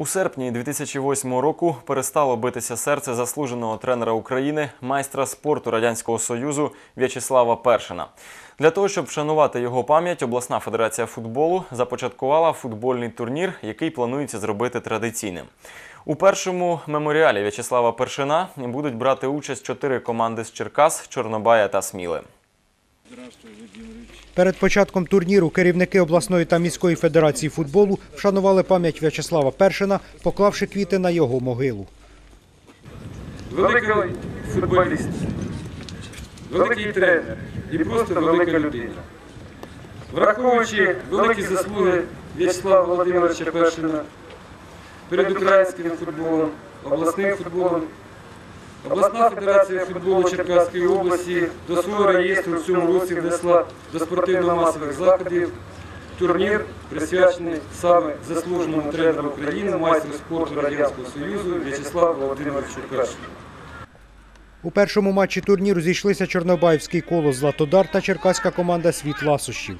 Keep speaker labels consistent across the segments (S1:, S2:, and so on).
S1: У серпні 2008 року перестало битися серце заслуженого тренера України, майстра спорту Радянського Союзу В'ячеслава Першина. Для того, щоб вшанувати його пам'ять, обласна федерація футболу започаткувала футбольний турнір, який планується зробити традиційним. У першому меморіалі В'ячеслава Першина будуть брати участь чотири команди з Черкас, Чорнобая та Сміли.
S2: Перед початком турніру керівники обласної та міської федерації футболу вшанували пам'ять В'ячеслава Першина, поклавши квіти на його могилу.
S3: великий футболіст, великий тренер. і просто велика людина. Враховуючи великі заслуги В'ячеслава Володимировича Першина перед українським футболом, обласним футболом, обласна федерація футболу Черкаської області до свого реєстру в цьому році внесла до спортивно-масових заходів турнір, присвячений саме заслуженому тренеру України, майстру спорту Радянського Союзу В'ячеславу Володимировичу Першину.
S2: У першому матчі турніру зійшлися Чорнобаївський колос Златодар та черкаська команда Світ Ласощів.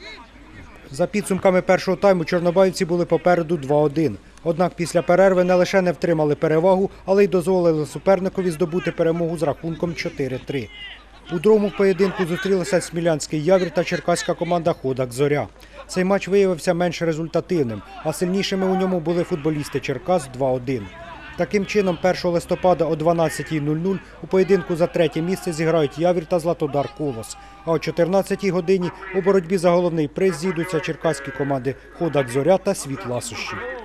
S2: За підсумками першого тайму чорнобаївці були попереду 2-1. Однак після перерви не лише не втримали перевагу, але й дозволили суперникові здобути перемогу з рахунком 4-3. У другому поєдинку зустрілися Смілянський явір та черкаська команда Ходак Зоря. Цей матч виявився менш результативним, а сильнішими у ньому були футболісти Черкас 2-1. Таким чином, 1 листопада о 12.00 у поєдинку за третє місце зіграють Явір та Златодар Колос. А о 14 годині у боротьбі за головний приз зійдуться черкаські команди Ходак Зоря та Світ Ласощів.